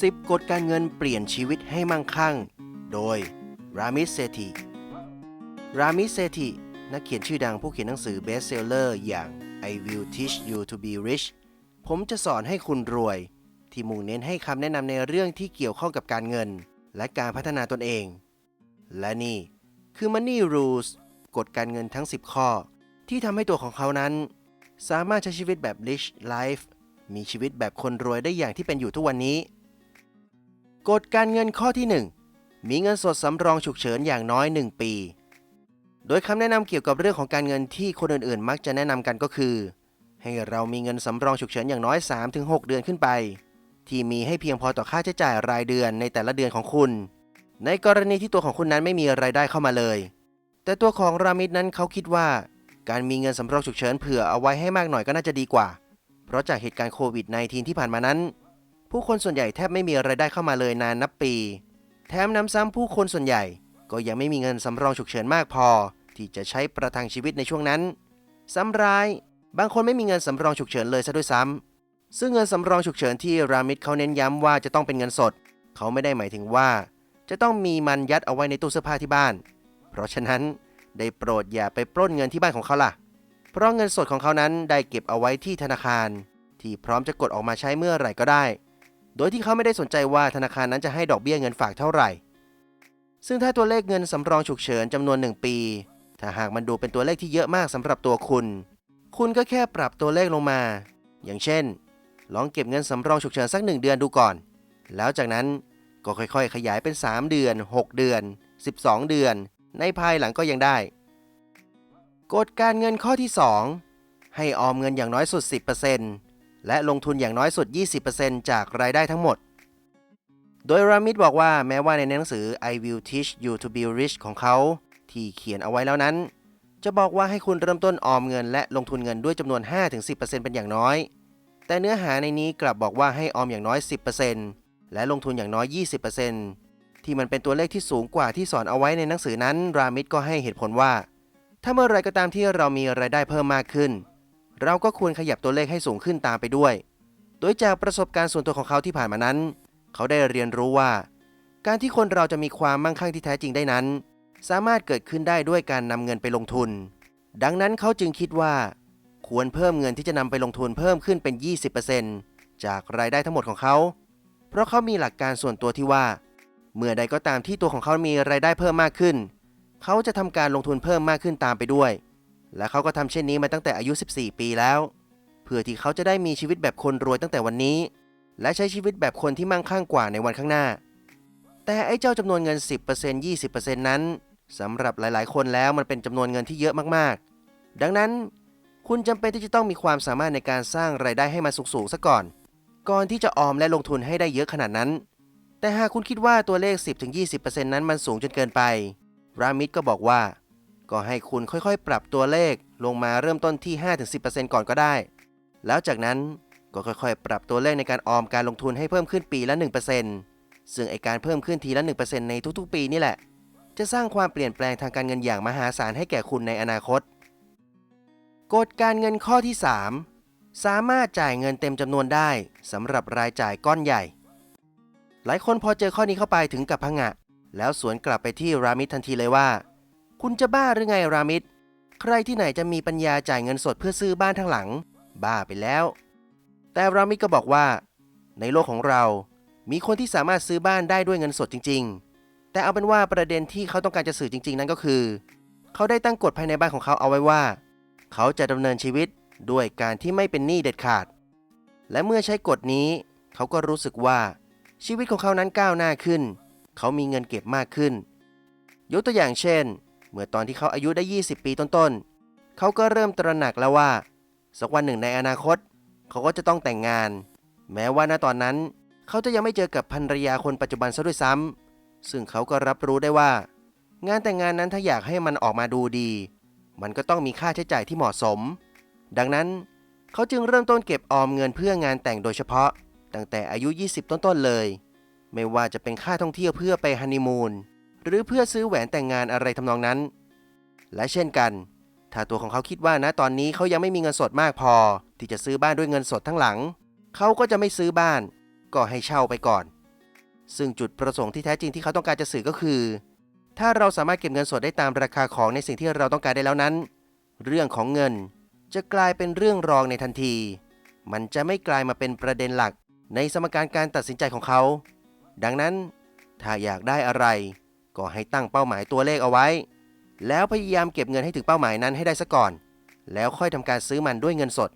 10 กฎการเงินเปลี่ยนชีวิตให้มั่งคั่ง โดยรามิสเซธิรามิสเซธินักเขียนชื่อดังผู้เขียนหนังสือเบสเซลเลอร์อย่าง I Will Teach You to Be Rich ผมจะสอนให้คุณรวย ที่มุ่งเน้นให้คำแนะนำในเรื่องที่เกี่ยวข้องกับการเงิน และการพัฒนาตนเอง และนี่คือ Money Rules กฎการเงินทั้ง 10 ข้อ ที่ทำให้ตัวของเขานั้น สามารถใช้ชีวิตแบบ rich life มีชีวิตแบบคนรวยได้อย่างที่เป็นอยู่ทุกวันนี้ กฎการเงินข้อที่ 1 มีเงินสดสำรองฉุกเฉินอย่างน้อย 1 ปี โดยคำแนะนำเกี่ยวกับเรื่องของการเงินที่คนอื่นๆ มักจะแนะนำกันก็คือ ให้เรามีเงินสำรองฉุกเฉินอย่างน้อย 3-6 เดือนขึ้นไป ที่มีให้เพียงพอต่อค่าใช้จ่ายรายเดือนในแต่ละเดือนของคุณ ในกรณีที่ตัวของคุณนั้นไม่มีรายได้เข้ามาเลย แต่ตัวของรามิดนั้นเขาคิดว่า การมีเงินสำรองฉุกเฉินเผื่อเอาไว้ให้มากหน่อยก็น่าจะดีกว่า เพราะจากเหตุการณ์โควิด -19 ที่ผ่านมานั้น ผู้คนส่วนใหญ่แทบไม่มีรายได้เข้ามาเลยนานนับปี แถมน้ำซ้ำผู้คนส่วนใหญ่ ก็ยังไม่มีเงินสำรองฉุกเฉินมากพอ ที่จะใช้ประทังชีวิตในช่วงนั้น ซ้ำร้าย บางคนไม่มีเงินสำรองฉุกเฉินเลยซะด้วยซ้ำซึ่งเงินสำรองฉุกเฉินที่รามิดเขาเน้นย้ำว่าจะต้องเป็นเงินสด เขาไม่ได้หมายถึงว่า จะต้องมีมันยัดเอาไว้ในตู้เสื้อผ้าที่บ้าน เพราะฉะนั้นได้โปรดอย่าไปปล้นเงินที่บ้านของเขาล่ะ เพราะเงินสดของเขานั้นได้เก็บเอาไว้ที่ธนาคาร ที่พร้อมจะกดออกมาใช้เมื่อไหร่ก็ได้ โดยที่เขาไม่ได้สนใจว่าธนาคารนั้นจะให้ดอกเบี้ยเงินฝากเท่าไหร่ ซึ่งถ้าตัวเลขเงินสำรองฉุกเฉินจำนวน 1 ปี ถ้าหากมันดูเป็นตัวเลขที่เยอะมากสำหรับตัวคุณ คุณก็แค่ปรับตัวเลขลงมา อย่างเช่น ลองเก็บเงินสำรองฉุกเฉินสัก 1 เดือนดูก่อน แล้วจากนั้นก็ค่อยๆ ขยายเป็น 3 เดือน 6 เดือน 12 เดือน ในภายหลังก็ยังได้ กฎการเงินข้อที่ 2 ให้ออมเงินอย่างน้อยสุด 10% และลงทุนอย่างน้อยสุด 20%จากรายได้ทั้งหมด โดยรามิดบอกว่าแม้ว่าในหนังสือ I Will Teach You to Be Rich ของเขา ที่เขียนเอาไว้แล้วนั้น จะบอกว่าให้คุณเริ่มต้นออมเงินและลงทุนเงินด้วยจำนวน 5-10%เป็นอย่างน้อย แต่เนื้อหาในนี้กลับบอกว่าให้ออมอย่างน้อย 10%และลงทุนอย่างน้อย 20%ที่มันเป็นตัวเลขที่สูงกว่าที่สอนเอาไว้ในหนังสือนั้น รามิดก็ให้เหตุผลว่า ถ้าเมื่อไรก็ตามที่เรามีรายได้เพิ่มมากขึ้น เราก็ควรขยับตัวเลขให้สูงขึ้นตามไปด้วย โดยจากประสบการณ์ส่วนตัวของเขาที่ผ่านมานั้น เขาได้เรียนรู้ว่า การที่คนเราจะมีความมั่งคั่งที่แท้จริงได้นั้น สามารถเกิดขึ้นได้ด้วยการนำเงินไปลงทุน ดังนั้นเขาจึงคิดว่า ควรเพิ่มเงินที่จะนำไปลงทุนเพิ่มขึ้นเป็น 20%จากรายได้ทั้งหมดของเขา เพราะเขามีหลักการส่วนตัวที่ว่า เมื่อใดก็ตามที่ตัวของเขามีรายได้เพิ่มมากขึ้น เขาจะทำการลงทุนเพิ่มมากขึ้นตามไปด้วย และเขาก็ทำเช่นนี้มาตั้งแต่อายุ 14 ปีแล้ว เพื่อที่เขาจะได้มีชีวิตแบบคนรวยตั้งแต่วันนี้ และใช้ชีวิตแบบคนที่มั่งคั่งกว่าในวันข้างหน้า แต่ไอ้เจ้าจำนวนเงิน 10% 20%นั้นสำหรับหลาย ๆ คนแล้วมันเป็นจำนวนเงินที่เยอะมากๆ ดังนั้นคุณจำเป็นที่จะต้องมีความสามารถในการสร้างรายได้ให้มันสูงๆซะก่อน ก่อนที่จะออมและลงทุนให้ได้เยอะขนาดนั้น แต่หากคุณคิดว่าตัวเลข 10-20%นั้นมันสูงจนเกินไป รามิดก็บอกว่า ก็ให้คุณค่อยๆ ปรับตัวเลขลงมาเริ่มต้นที่ 5-10%ก่อนก็ได้ แล้วจากนั้นก็ค่อยๆ ปรับตัวเลขในการออมการลงทุนให้เพิ่มขึ้นปีละ 1%ซึ่งไอการเพิ่มขึ้นทีละ 1%ในทุกๆ ปีนี่แหละ จะสร้างความเปลี่ยนแปลงทางการเงินอย่างมหาศาลให้แก่คุณในอนาคต กฎการเงินข้อที่ 3 สามารถจ่ายเงินเต็มจำนวนได้สำหรับรายจ่ายก้อนใหญ่ หลายคนพอเจอข้อนี้เข้าไปถึงกับพงะ แล้วสวนกลับไปที่รามิดทันทีเลยว่า คุณจะบ้าหรือไงรามิดใครที่ไหนจะมีปัญญาจ่ายเงินสดเพื่อซื้อบ้านทั้งหลัง บ้าไปแล้ว แต่รามิดก็บอกว่า ในโลกของเรา มีคนที่สามารถซื้อบ้านได้ด้วยเงินสดจริง ๆ แต่เอาเป็นว่าประเด็นที่เขาต้องการจะสื่อจริง ๆ นั้นก็คือ เขาได้ตั้งกฎภายในบ้านของเขาเอาไว้ว่า เขาจะดำเนินชีวิตด้วยการที่ไม่เป็นหนี้เด็ดขาด และเมื่อใช้กฎนี้ เขาก็รู้สึกว่า ชีวิตของเขานั้นก้าวหน้าขึ้น เขามีเงินเก็บมากขึ้น ยกตัวอย่างเช่น เมื่อตอนที่เขาอายุได้ 20 ปีต้นๆ เขาก็เริ่มตระหนักแล้วว่า สักวันหนึ่งในอนาคต เขาก็จะต้องแต่งงาน แม้ว่าณตอนนั้น เขาจะยังไม่เจอกับภรรยาคนปัจจุบันซะด้วยซ้ำซึ่งเขาก็รับรู้ได้ว่า งานแต่งงานนั้นถ้าอยากให้มันออกมาดูดี มันก็ต้องมีค่าใช้จ่ายที่เหมาะสม ดังนั้นเขาจึงเริ่มต้นเก็บออมเงินเพื่องานแต่งโดยเฉพาะ ตั้งแต่อายุ 20 ต้นๆเลย ไม่ว่าจะเป็นค่าท่องเที่ยวเพื่อไปฮันนีมูน หรือเพื่อซื้อแหวนแต่งงานอะไรทำนองนั้น และเช่นกัน ถ้าตัวของเขาคิดว่านะตอนนี้เขายังไม่มีเงินสดมากพอ ที่จะซื้อบ้านด้วยเงินสดทั้งหลัง เขาก็จะไม่ซื้อบ้าน ก็ให้เช่าไปก่อน ซึ่งจุดประสงค์ที่แท้จริงที่เขาต้องการจะสื่อก็คือ ถ้าเราสามารถเก็บเงินสดได้ตามราคาของในสิ่งที่เราต้องการได้แล้วนั้น เรื่องของเงินจะกลายเป็นเรื่องรองในทันที มันจะไม่กลายมาเป็นประเด็นหลักในสมการการตัดสินใจของเขา ดังนั้น ถ้าอยากได้อะไร ก็ให้ตั้งเป้าหมายตัวเลขเอาไว้ แล้วพยายามเก็บเงินให้ถึงเป้าหมายนั้นให้ได้ซะก่อน แล้วค่อยทำการซื้อมันด้วยเงินสด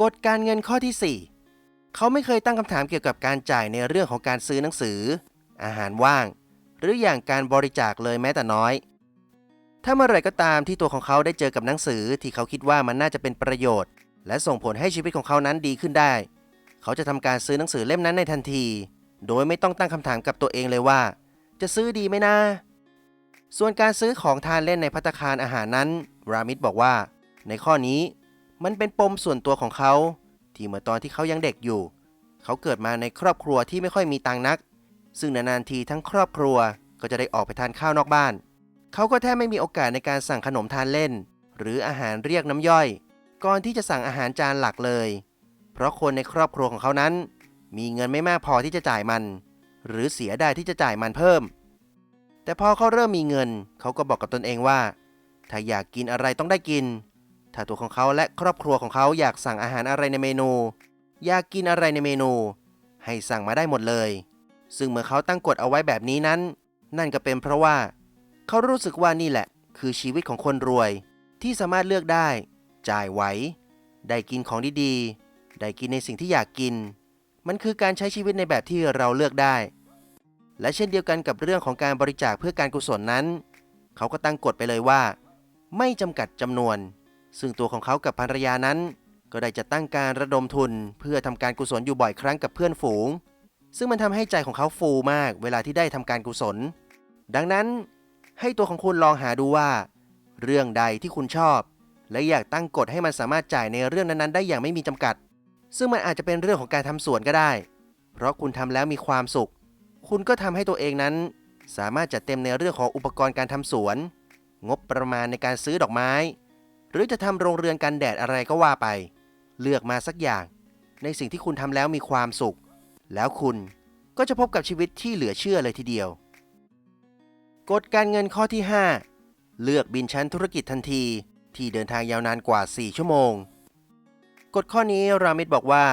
กฎการเงินข้อที่ 4 เขาไม่เคยตั้งคำถามเกี่ยวกับการจ่ายในเรื่องของการซื้อหนังสือ อาหารว่าง หรืออย่างการบริจาคเลยแม้แต่น้อย ถ้าเมื่อไหร่ก็ตามที่ตัวของเขาได้เจอกับหนังสือที่เขาคิดว่ามันน่าจะเป็นประโยชน์ และส่งผลให้ชีวิตของเขานั้นดีขึ้นได้ เขาจะทำการซื้อหนังสือเล่มนั้นในทันที โดยไม่ต้องตั้งคำถามกับตัวเองเลยว่า จะซื้อดีไหมนะ ส่วนการซื้อของทานเล่นในพัตคารอาหารนั้น รามิดบอกว่า ในข้อนี้มันเป็นปมส่วนตัวของเขา ที่เมื่อตอนที่เขายังเด็กอยู่ เขาเกิดมาในครอบครัวที่ไม่ค่อยมีตังนัก ซึ่งนานๆทีทั้งครอบครัวก็จะได้ออกไปทานข้าวนอกบ้าน เขาก็แทบไม่มีโอกาสในการสั่งขนมทานเล่น หรืออาหารเรียกน้ำย่อย ก่อนที่จะสั่งอาหารจานหลักเลย เพราะคนในครอบครัวของเขานั้น มีเงินไม่มากพอที่จะจ่ายมัน หรือเสียดายที่จะจ่ายมันเพิ่ม แต่พอเขาเริ่มมีเงิน เขาก็บอกกับตนเองว่า ถ้าอยากกินอะไรต้องได้กิน ถ้าตัวของเขาและครอบครัวของเขาอยากสั่งอาหารอะไรในเมนู อยากกินอะไรในเมนู ให้สั่งมาได้หมดเลย ซึ่งเมื่อเขาตั้งกฎเอาไว้แบบนี้นั้น นั่นก็เป็นเพราะว่า เขารู้สึกว่านี่แหละ คือชีวิตของคนรวย ที่สามารถเลือกได้ จ่ายไหวได้กินของดีๆ ได้กินในสิ่งที่อยากกิน มันคือการใช้ชีวิตในแบบที่เราเลือกได้ และเช่นเดียวกันกับเรื่องของการบริจาคเพื่อการกุศลนั้น เขาก็ตั้งกฎไปเลยว่า ไม่จำกัดจำนวน ซึ่งตัวของเขากับภรรยานั้น ก็ได้จะตั้งการระดมทุน เพื่อทำการกุศลอยู่บ่อยครั้งกับเพื่อนฝูง ซึ่งมันทำให้ใจของเขาฟูมาก เวลาที่ได้ทำการกุศล ดังนั้น ให้ตัวของคุณลองหาดูว่า เรื่องใดที่คุณชอบ และอยากตั้งกฎให้มันสามารถจ่ายในเรื่องนั้นๆ ได้อย่างไม่มีจำกัด ซึ่งมันอาจจะเป็นเรื่องของการทำสวนก็ได้ เพราะคุณทำแล้วมีความสุข คุณก็ทำให้ตัวเองนั้น สามารถจัดเต็มในเรื่องของอุปกรณ์การทำสวน งบประมาณในการซื้อดอกไม้ หรือจะทำโรงเรือนกันแดดอะไรก็ว่าไป เลือกมาสักอย่าง ในสิ่งที่คุณทำแล้วมีความสุข แล้วคุณก็จะพบกับชีวิตที่เหลือเชื่อเลยทีเดียว กฎการเงินข้อที่ 5 เลือกบินชั้นธุรกิจทันทีที่เดินทางยาวนานกว่า 4 ชั่วโมง กฎข้อนี้รามิดบอกว่า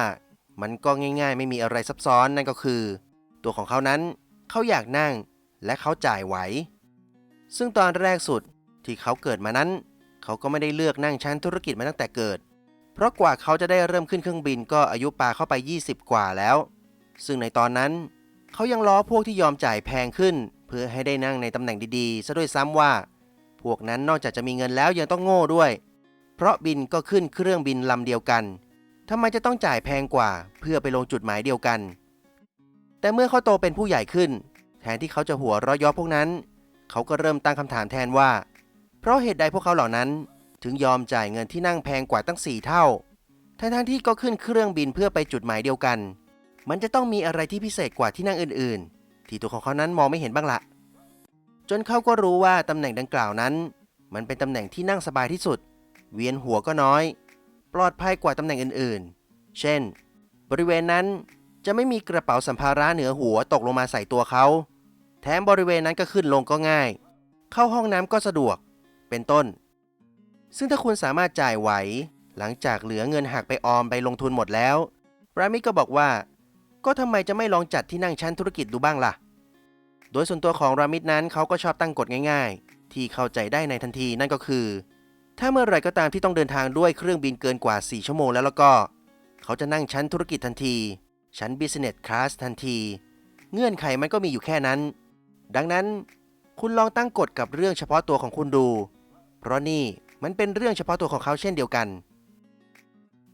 มันก็ง่ายๆ ไม่มีอะไรซับซ้อนนั่นก็คือ ตัวของเขานั้นเขาอยากนั่งและเขาจ่ายไหว ซึ่งตอนแรกสุดที่เขาเกิดมานั้น เขาก็ไม่ได้เลือกนั่งชั้นธุรกิจมาตั้งแต่เกิด เพราะกว่าเขาจะได้เริ่มขึ้นเครื่องบินก็อายุปาเข้าไป 20 กว่าแล้ว ซึ่งในตอนนั้น เขายังล้อพวกที่ยอมจ่ายแพงขึ้น เพื่อให้ได้นั่งในตำแหน่งดีๆซะด้วยซ้ำว่า พวกนั้นนอกจากจะมีเงินแล้วยังต้องโง่ด้วย เพราะบินก็ขึ้นเครื่องบินลำเดียวกันทำไมจะต้องจ่ายแพงกว่า เพื่อไปลงจุดหมายเดียวกัน แต่เมื่อเขาโตเป็นผู้ใหญ่ขึ้น แทนที่เขาจะหัวเราะย้อพวกนั้น เขาก็เริ่มตั้งคำถามแทนว่า เพราะเหตุใดพวกเขาเหล่านั้น ถึงยอมจ่ายเงินที่นั่งแพงกว่าตั้งสี่เท่าทั้งๆที่ก็ขึ้นเครื่องบินเพื่อไปจุดหมายเดียวกัน มันจะต้องมีอะไรที่พิเศษกว่าที่นั่งอื่น ๆ ที่ตัวของเขานั้นมองไม่เห็นบ้างละ จนเขาก็รู้ว่าตำแหน่งดังกล่าวนั้น มันเป็นตำแหน่งที่นั่งสบายที่สุด เวียนหัวก็น้อย ปลอดภัยกว่าตำแหน่งอื่นๆ เช่น บริเวณนั้นจะไม่มีกระเป๋าสัมภาระเหนือหัวตกลงมาใส่ตัวเขา แถมบริเวณนั้นก็ขึ้นลงก็ง่าย เข้าห้องน้ำก็สะดวก เป็นต้น ซึ่งถ้าคุณสามารถจ่ายไหว หลังจากเหลือเงินหักไปออมไปลงทุนหมดแล้วรามิก็บอกว่า ก็ทำไมจะไม่ลองจัดที่นั่งชั้นธุรกิจดูบ้างล่ะ โดยส่วนตัวของรามิดนั้นเขาก็ชอบตั้งกฎง่าย ๆ ที่เข้าใจได้ในทันทีนั่นก็คือ ถ้าเมื่อไรก็ตามที่ต้องเดินทางด้วยเครื่องบินเกินกว่า 4 ชั่วโมงแล้วแล้วก็ เขาจะนั่งชั้นธุรกิจทันที ชั้น Business Class ทันที เงื่อนไขมันก็มีอยู่แค่นั้น ดังนั้นคุณลองตั้งกฎกับเรื่องเฉพาะตัวของคุณดู เพราะนี่มันเป็นเรื่องเฉพาะตัวของเขาเช่นเดียวกัน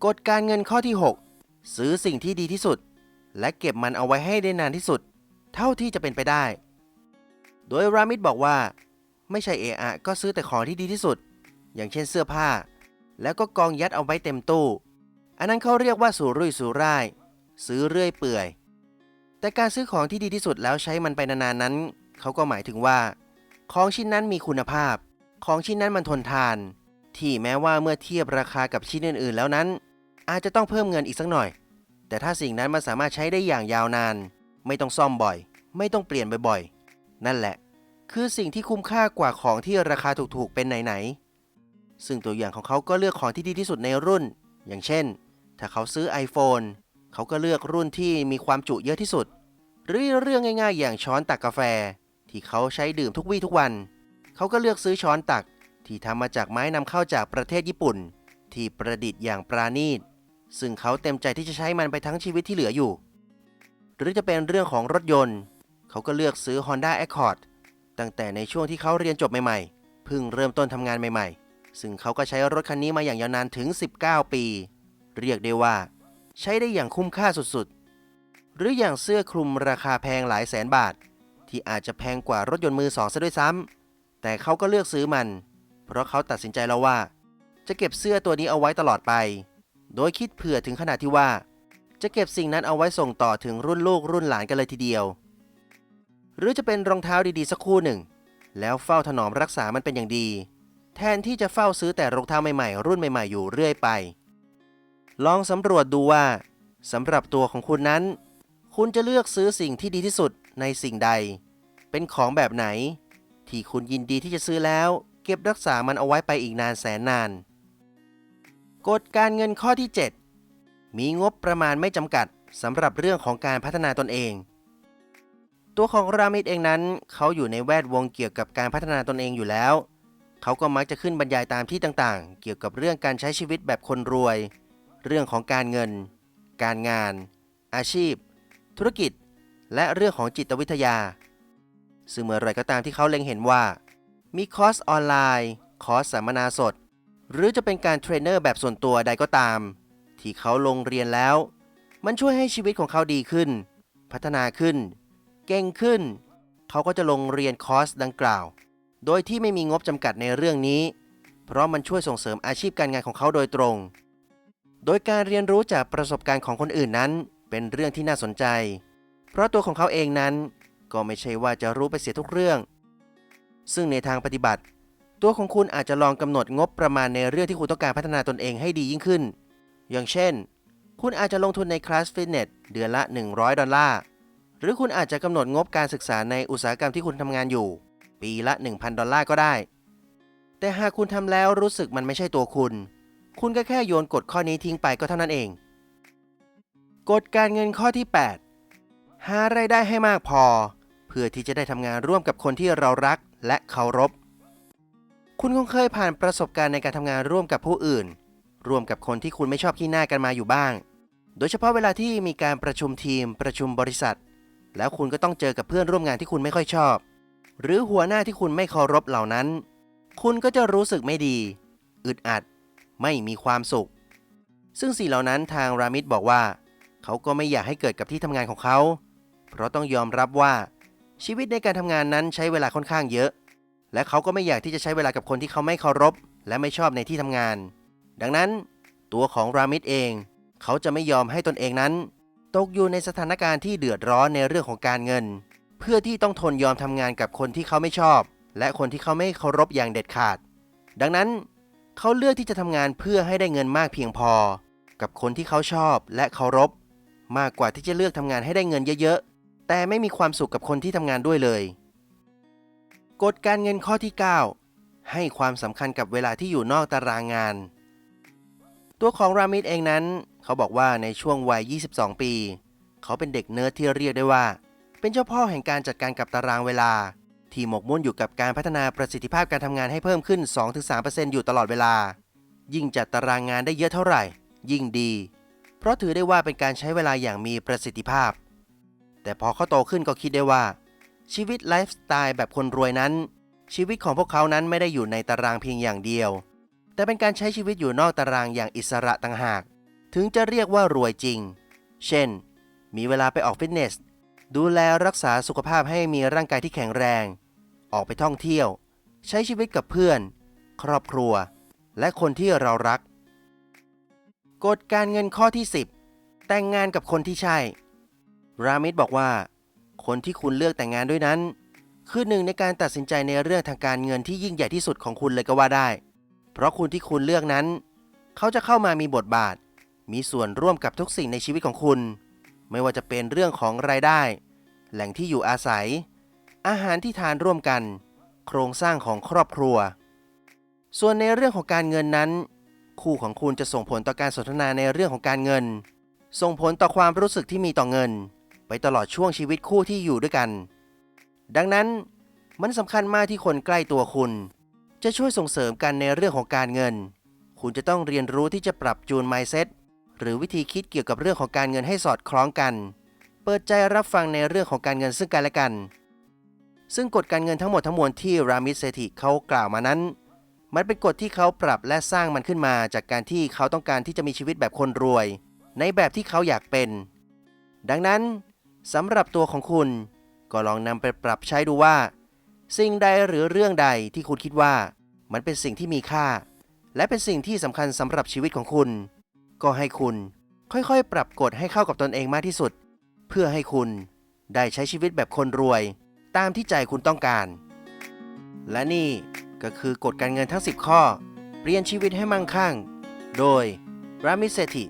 กฎการเงินข้อที่ 6 ซื้อสิ่งที่ดีที่สุด และเก็บมันเอาไว้ให้ได้นานที่สุด เท่าที่จะเป็นไปได้ โดยรามิดบอกว่า ไม่ใช่เอะอะก็ซื้อแต่ของที่ดีที่สุด อย่างเช่นเสื้อผ้า แล้วก็กองยัดเอาไว้เต็มตู้ อันนั้นเขาเรียกว่าสูรุ่ยสูร่าย ซื้อเรื่อยเปื่อย แต่การซื้อของที่ดีที่สุดแล้วใช้มันไปนานๆนั้น เขาก็หมายถึงว่า ของชิ้นนั้นมีคุณภาพ ของชิ้นนั้นมันทนทาน ที่แม้ว่าเมื่อเทียบราคากับชิ้นอื่น ๆ แล้วนั้น อาจจะต้องเพิ่มเงินอีกสักหน่อย แต่ถ้าสิ่งนั้นมันสามารถใช้ได้อย่างยาวนาน ไม่ต้องซ่อมบ่อย ไม่ต้องเปลี่ยนบ่อยๆ นั่นแหละ คือสิ่งที่คุ้มค่ากว่าของที่ราคาถูกๆเป็นไหนๆ ซึ่งตัวอย่างของเขาก็เลือกของที่ดีที่สุดในรุ่น อย่างเช่น ถ้าเขาซื้อ iPhone เขาก็เลือกรุ่นที่มีความจุเยอะที่สุด หรือเรื่องง่ายๆ อย่างช้อนตักกาแฟ ที่เขาใช้ดื่มทุกวี่ทุกวัน เขาก็เลือกซื้อช้อนตัก ที่ทำมาจากไม้นำเข้าจากประเทศญี่ปุ่น ที่ประดิษฐ์อย่างปราณีต ซึ่งเขาเต็มใจที่จะใช้มันไปทั้งชีวิตที่เหลืออยู่ หรือจะเป็นเรื่องของรถยนต์ เขาก็เลือกซื้อ Honda Accord ตั้งแต่ในช่วงที่เขาเรียนจบใหม่ๆเพิ่งเริ่มต้นทำงานใหม่ๆ ซึ่งเขาก็ใช้รถคันนี้มาอย่างยาวนานถึง 19 ปี เรียกได้ว่า ใช้ได้อย่างคุ้มค่าสุดๆ หรืออย่างเสื้อคลุมราคาแพงหลายแสนบาท ที่อาจจะแพงกว่ารถยนต์มือสองซะด้วยซ้ำแต่เขาก็เลือกซื้อมัน เพราะเขาตัดสินใจแล้วว่า จะเก็บเสื้อตัวนี้เอาไว้ตลอดไป โดยคิดเผื่อถึงขนาดที่ว่า จะเก็บสิ่งนั้นเอาไว้ส่งต่อถึงรุ่นลูกรุ่นหลานกันเลยทีเดียว หรือจะเป็นรองเท้าดีๆสักคู่หนึ่ง แล้วเฝ้าถนอมรักษามันเป็นอย่างดี แทนที่จะเฝ้าซื้อแต่รองเท้าใหม่ๆ รุ่นใหม่ๆ อยู่เรื่อยไป ลองสำรวจดูว่าสำหรับตัวของคุณนั้น คุณจะเลือกซื้อสิ่งที่ดีที่สุดในสิ่งใด เป็นของแบบไหน ที่คุณยินดีที่จะซื้อแล้ว เก็บรักษามันเอาไว้ไปอีกนานแสนนาน กฎการเงินข้อที่ 7 มีงบประมาณไม่จำกัดสำหรับเรื่องของการพัฒนาตนเอง ตัวของรามิดเองนั้น เขาอยู่ในแวดวงเกี่ยวกับการพัฒนาตนเองอยู่แล้ว เขาก็มักจะขึ้นบรรยายตามที่ต่างๆ เกี่ยวกับเรื่องการใช้ชีวิตแบบคนรวย เรื่องของการเงิน การงาน อาชีพ ธุรกิจ และเรื่องของจิตวิทยา ซึ่งเมื่อไรก็ตามที่เขาเล็งเห็นว่า มีคอร์สออนไลน์ คอร์สสัมมนาสด หรือจะเป็นการเทรนเนอร์แบบส่วนตัวใดก็ตาม ที่เขาลงเรียนแล้ว มันช่วยให้ชีวิตของเขาดีขึ้น พัฒนาขึ้น เก่งขึ้น เขาก็จะลงเรียนคอร์สดังกล่าว โดยที่ไม่มีงบจำกัดในเรื่องนี้ เพราะมันช่วยส่งเสริมอาชีพการงานของเขาโดยตรง โดยการเรียนรู้จากประสบการณ์ของคนอื่นนั้น เป็นเรื่องที่น่าสนใจ เพราะตัวของเขาเองนั้น ก็ไม่ใช่ว่าจะรู้ไปเสียทุกเรื่อง ซึ่งในทางปฏิบัติ ตัวของคุณอาจจะลองกำหนดงบประมาณในเรื่องที่คุณต้องการพัฒนาตนเองให้ดียิ่งขึ้น อย่างเช่น คุณอาจจะลงทุนในคลาสฟิตเนสเดือนละ 100 ดอลลาร์หรือคุณอาจจะกำหนดงบการศึกษาในอุตสาหกรรมที่คุณทำงานอยู่ ปีละ 1,000 ดอลลาร์ก็ได้ แต่หากคุณทำแล้วรู้สึกมันไม่ใช่ตัวคุณ คุณก็แค่โยนกฎข้อนี้ทิ้งไปก็เท่านั้นเอง กฎการเงินข้อที่ 8 หารายได้ให้มากพอ เพื่อที่จะได้ทำงานร่วมกับคนที่เรารักและเคารพ คุณคงเคยผ่านประสบการณ์ในการทำงานร่วมกับผู้อื่น ร่วมกับคนที่คุณไม่ชอบขี้หน้ากันมาอยู่บ้าง โดยเฉพาะเวลาที่มีการประชุมทีมประชุมบริษัท แล้วคุณก็ต้องเจอกับเพื่อนร่วมงานที่คุณไม่ค่อยชอบ หรือหัวหน้าที่คุณไม่เคารพเหล่านั้น คุณก็จะรู้สึกไม่ดี อึดอัด ไม่มีความสุข ซึ่งสิ่งเหล่านั้นทางรามิดบอกว่า เขาก็ไม่อยากให้เกิดกับที่ทำงานของเขา เพราะต้องยอมรับว่า ชีวิตในการทำงานนั้นใช้เวลาค่อนข้างเยอะ และเขาก็ไม่อยากที่จะใช้เวลากับคนที่เขาไม่เคารพ และไม่ชอบในที่ทำงาน ดังนั้น ตัวของรามิดเอง เขาจะไม่ยอมให้ตนเองนั้น ตกอยู่ในสถานการณ์ที่เดือดร้อนในเรื่องของการเงิน เพื่อที่ต้องทนยอมทำงานกับคนที่เขาไม่ชอบ และคนที่เขาไม่เคารพอย่างเด็ดขาด ดังนั้นเขาเลือกที่จะทำงานเพื่อให้ได้เงินมากเพียงพอ กับคนที่เขาชอบและเคารพ มากกว่าที่จะเลือกทำงานให้ได้เงินเยอะๆ แต่ไม่มีความสุขกับคนที่ทำงานด้วยเลย กฎการเงินข้อที่ 9 ให้ความสำคัญกับเวลาที่อยู่นอกตารางงาน ตัวของรามิดเองนั้น เขาบอกว่าในช่วงวัย 22 ปี เขาเป็นเด็กเนิร์ดที่เรียกได้ว่า เป็นเจ้าพ่อแห่งการจัดการกับตารางเวลา ที่หมกมุ่นอยู่กับการพัฒนาประสิทธิภาพการทำงานให้เพิ่มขึ้น 2-3%อยู่ตลอดเวลา ยิ่งจัดตารางงานได้เยอะเท่าไหร่ ยิ่งดี เพราะถือได้ว่าเป็นการใช้เวลาอย่างมีประสิทธิภาพ แต่พอเขาโตขึ้นก็คิดได้ว่า ชีวิตไลฟ์สไตล์แบบคนรวยนั้น ชีวิตของพวกเขานั้นไม่ได้อยู่ในตารางเพียงอย่างเดียว แต่เป็นการใช้ชีวิตอยู่นอกตารางอย่างอิสระต่างหาก ถึงจะเรียกว่ารวยจริง เช่น มีเวลาไปออกฟิตเนส ดูแลรักษาสุขภาพให้มีร่างกายที่แข็งแรง ออกไปท่องเที่ยว ใช้ชีวิตกับเพื่อน ครอบครัว และคนที่เรารัก กฎการเงินข้อที่ 10 แต่งงานกับคนที่ใช่ รามิดบอกว่า คนที่คุณเลือกแต่งงานด้วยนั้น คือหนึ่งในการตัดสินใจในเรื่องทางการเงินที่ยิ่งใหญ่ที่สุดของคุณเลยก็ว่าได้ เพราะคุณที่คุณเลือกนั้น เขาจะเข้ามามีบทบาท มีส่วนร่วมกับทุกสิ่งในชีวิตของคุณ ไม่ว่าจะเป็นเรื่องของรายได้ แหล่งที่อยู่อาศัย อาหารที่ทานร่วมกัน โครงสร้างของครอบครัว ส่วนในเรื่องของการเงินนั้น คู่ของคุณจะส่งผลต่อการสนทนาในเรื่องของการเงิน ส่งผลต่อความรู้สึกที่มีต่อเงิน ไปตลอดช่วงชีวิตคู่ที่อยู่ด้วยกัน ดังนั้นมันสำคัญมากที่คนใกล้ตัวคุณ จะช่วยส่งเสริมกันในเรื่องของการเงิน คุณจะต้องเรียนรู้ที่จะปรับจูน mindset หรือวิธีคิดเกี่ยวกับเรื่องของการเงินให้สอดคล้องกัน เปิดใจรับฟังในเรื่องของการเงินซึ่งกันและกัน ซึ่งกฎการเงินทั้งหมดทั้งมวลที่รามิสเซติเขากล่าวมานั้น มันเป็นกฎที่เขาปรับและสร้างมันขึ้นมาจากการที่เขาต้องการที่จะมีชีวิตแบบคนรวย ในแบบที่เขาอยากเป็น ดังนั้นสำหรับตัวของคุณก็ลองนำไปปรับใช้ดูว่า สิ่งใดหรือเรื่องใดที่คุณคิดว่า มันเป็นสิ่งที่มีค่า และเป็นสิ่งที่สำคัญสำหรับชีวิตของคุณ ก็ให้คุณค่อยๆ ปรับกฎให้เข้ากับตนเองมากที่สุด เพื่อให้คุณได้ใช้ชีวิตแบบคนรวย ตามที่ใจคุณต้องการ และนี่ก็คือกฎการเงินทั้ง 10 ข้อ เปลี่ยนชีวิตให้มั่งคั่ง โดยรามิเซติ